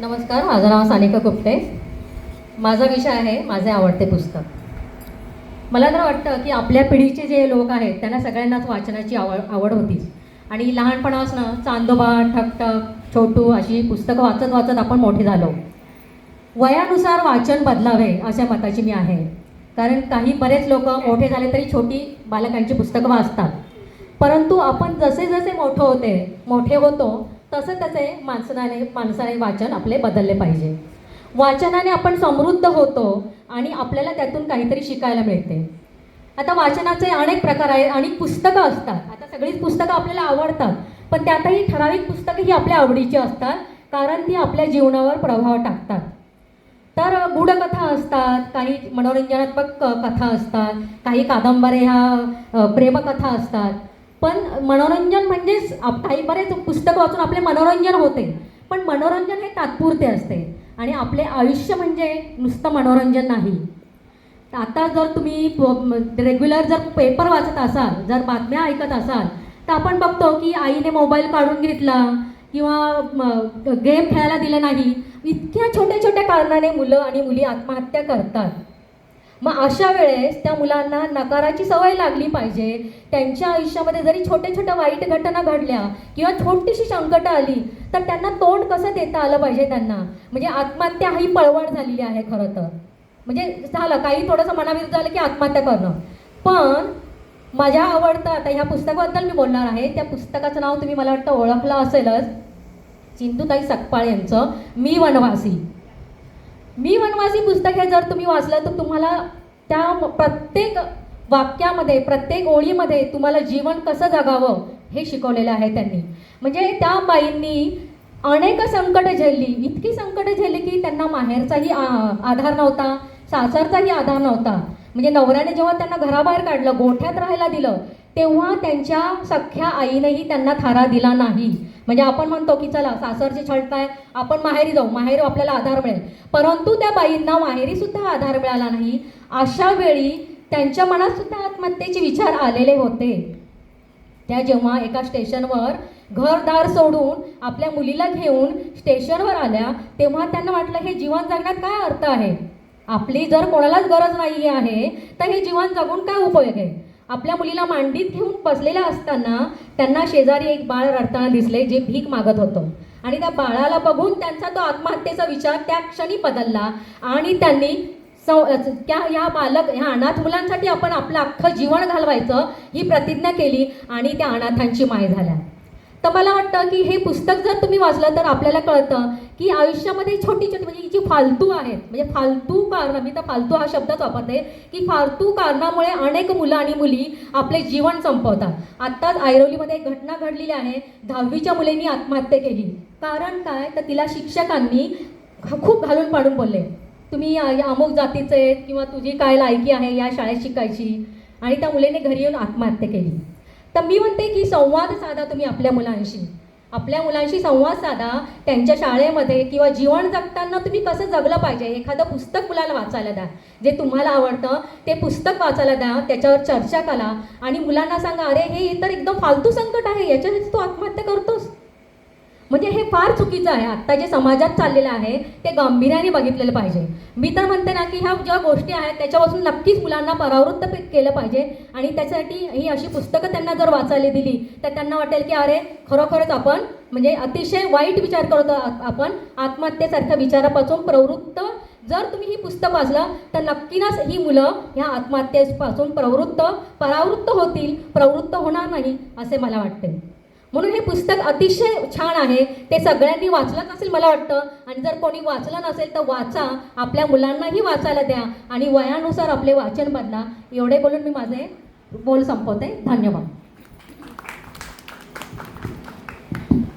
नमस्कार माझं नाव सानिका गुप्ते. माझा विषय आहे माझे आवडते पुस्तक. मला तर वाटतं की आपल्या पिढीचे जे लोक आहेत त्यांना सगळ्यांनाच वाचनाची आवड आवड होतीच आणि लहानपणापासून चांदोबा ठकठक छोटू अशी पुस्तकं वाचत वाचत आपण मोठे झालो. वयानुसार वाचन बदलावे अशा मताची मी आहे. कारण काही बरेच लोक मोठे झाले तरी छोटी बालकांची पुस्तकं वाचतात. परंतु आपण जसे जसे मोठं होते मोठे होतो तसं त्याचे माणसाने माणसाने वाचन आपले बदलले पाहिजे. वाचनाने आपण समृद्ध होतो आणि आपल्याला त्यातून काहीतरी शिकायला मिळते. आता वाचनाचे अनेक प्रकार आहेत आणि पुस्तकं असतात. आता सगळीच पुस्तकं आपल्याला आवडतात पण त्यातही ठराविक पुस्तकं ही आपल्या आवडीची असतात कारण ती आपल्या जीवनावर प्रभाव टाकतात. तर गूढकथा असतात काही मनोरंजनात्मक क- कथा असतात काही कादंबऱ्या ह्या प्रेमकथा असतात. पण मनोरंजन म्हणजेच आप- काही बरेच पुस्तकं वाचून आपले मनोरंजन होते. पण मनोरंजन हे तात्पुरते असते. आणि आपले आयुष्य म्हणजे नुसतं मनोरंजन नाही. आता जर तुम्ही रेग्युलर जर पेपर वाचत असाल जर बातम्या ऐकत असाल तर आपण बघतो की आईने मोबाईल काढून घेतला किंवा गेम खेळायला दिले नाही. इतक्या छोट्या छोट्या कारणाने मुलं आणि मुली आत्महत्या करतात. मग अशा वेळेस त्या मुलांना नकाराची सवय लागली पाहिजे. त्यांच्या आयुष्यामध्ये जरी छोट्या छोट्या वाईट घटना घडल्या किंवा छोटीशी संकटं आली तर त्यांना तोंड कसं देता आलं पाहिजे त्यांना? म्हणजे आत्महत्या ही पळवण झालेली आहे खरं तर. म्हणजे झालं काही थोडंसं मनाविरुद्ध झालं की आत्महत्या करणं. पण माझ्या आवडतं आता ह्या पुस्तकाबद्दल मी बोलणार आहे. त्या पुस्तकाचं नाव तुम्ही मला वाटतं ओळखलं असेलच. सिंधुताई सकपाळ यांचं मी वनवासी. मी वनवासी पुस्तक हे जर तुम्ही वाचलं तर तुम्हाला त्या प्रत्येक वाक्यामध्ये प्रत्येक ओळीमध्ये तुम्हाला जीवन कसं जगावं हे शिकवलेलं आहे त्यांनी. म्हणजे त्या बाईंनी अनेक संकट झेलली. इतकी संकट झेलली की त्यांना माहेरचाही आधार नव्हता सासरचाही आधार नव्हता. म्हणजे नवऱ्याने जेव्हा त्यांना घराबाहेर काढलं गोठ्यात राहायला दिलं तेव्हा त्यांच्या सख्ख्या आईनेही त्यांना थारा दिला नाही. म्हणजे आपण म्हणतो की चला सासरची छळताय आपण माहेरी जाऊ माहेरी आपल्याला आधार मिळेल. परंतु त्या बाईंना माहेरी सुद्धा आधार मिळाला नाही. अशा वेळी त्यांच्या मनात सुद्धा आत्महत्येचे विचार आलेले होते. त्या जेव्हा एका स्टेशनवर घरदार सोडून आपल्या मुलीला घेऊन स्टेशनवर आल्या तेव्हा त्यांना वाटलं हे जीवन जगण्यात काय अर्थ आहे? आपली जर कोणालाच गरज नाही आहे तर हे जीवन जगून काय उपयोग आहे? आपल्या मुलीला मांडीत घेऊन बसलेल्या असताना त्यांना शेजारी एक बाळ रडताना दिसले जे भीक मागत होतं. आणि त्या बाळाला बघून त्यांचा तो आत्महत्येचा विचार त्या क्षणी बदलला आणि त्यांनी सौ त्या ह्या बालक ह्या अनाथ मुलांसाठी आपण आपलं अख्खं जीवन घालवायचं ही प्रतिज्ञा केली आणि त्या अनाथांची माय झाल्या. तर मला वाटतं की हे पुस्तक जर तुम्ही वाचलं तर आपल्याला कळतं की आयुष्यामध्ये छोटी छोटी म्हणजे ही जी फालतू आहेत म्हणजे फालतू कारण मी तर फालतू हा शब्दच वापरते की फालतू कारणामुळे अनेक मुलं आणि मुली आपले जीवन संपवतात. आत्ताच ऐरोलीमध्ये एक घटना घडलेली आहे दहावीच्या मुलींनी आत्महत्या केली. कारण काय? तर तिला शिक्षकांनी खूप घालून पाडून बोलले. तुम्ही या या अमुक जातीचे किंवा तुझी काय लायकी आहे या शाळेत शिकायची? आणि त्या मुलीने घरी येऊन आत्महत्या केली. तर मी म्हणते की संवाद साधा तुम्ही आपल्या मुलांशी. आपल्या मुलांशी संवाद साधा त्यांच्या शाळेमध्ये किंवा जीवन जगताना तुम्ही कसं जगलं पाहिजे? एखादं पुस्तक मुलाला वाचायला द्या. जे तुम्हाला आवडतं ते पुस्तक वाचायला द्या त्याच्यावर चर्चा करा आणि मुलांना सांगा अरे हे तर एकदम फालतू संकट आहे याच्यासाठी तू आत्महत्या करतोस. म्हणजे हे फार चुकीचं आहे. आत्ता जे समाजात चाललेलं आहे ते गांभीर्याने बघितलेलं पाहिजे. मी तर म्हणते ना की ह्या ज्या गोष्टी आहेत त्याच्यापासून नक्कीच मुलांना परावृत्त केलं पाहिजे. आणि त्यासाठी ही अशी पुस्तकं त्यांना जर वाचायला दिली तर त्यांना वाटेल की अरे खरोखरच आपण म्हणजे अतिशय वाईट विचार करतो आपण आत्महत्येसारख्या विचारापासून प्रवृत्त. जर तुम्ही ही पुस्तक वाचलं तर नक्कीच ही मुलं ह्या आत्महत्येपासून प्रवृत्त परावृत्त होतील प्रवृत्त होणार नाही असे मला वाटते. म्हणून हे पुस्तक अतिशय छान आहे. ते सगळ्यांनी वाचलं नसेल मला वाटतं. आणि जर कोणी वाचलं नसेल तर वाचा. आपल्या मुलांनाही वाचायला द्या. आणि वयानुसार आपले वाचन बदला. एवढे बोलून मी माझे बोल संपवते. धन्यवाद.